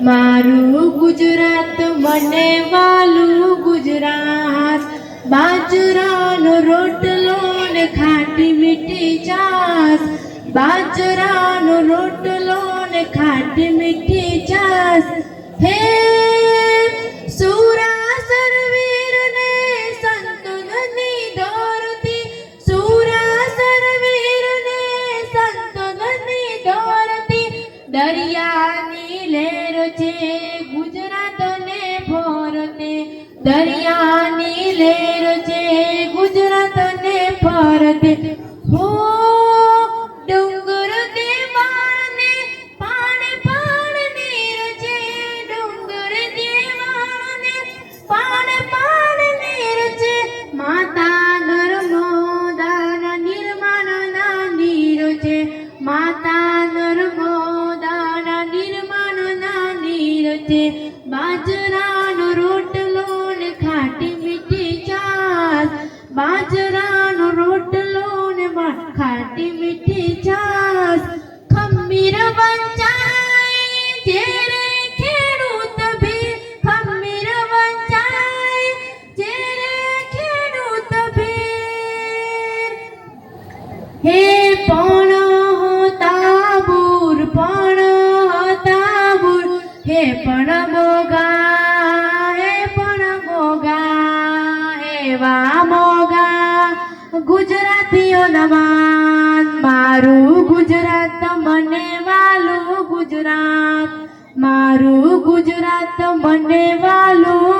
મારું ગુજરાત મને વાલું ગુજરાત. બાજરાનો રોટલો ને ખાટી મીઠી ચાસ બાજરાનો રોટલો ને ખાટી મીઠી ચાસ હે દોરતી દરિયાની લહેર છે ગુજરાતને ફરતે દરિયાની લહેર છે ગુજરાતને ફરતે હો ડુંગર દેવાને પાણે પાણ નીર છે ડુંગર દેવાને પાણ પાણ નીર છે માતા નર્મદાના નિર્માણના નીર છે માતા છે. બાજરાનો રોટલો ને ખાટી મીઠી છાસ બાજરાનો રોટલો ને ખાટી મીઠી છાસ ખમીર વંચાય જ્યારે ખેડૂત ભી. ખમીર વંચાય જ્યારે ખેડૂત ભી. હે હે પણ મોગા, એ પણ મોગા, એવા મોગા. ગુજરાતીઓ નવાન મારું ગુજરાત મને વાલું ગુજરાત. મારું ગુજરાત મને વાલું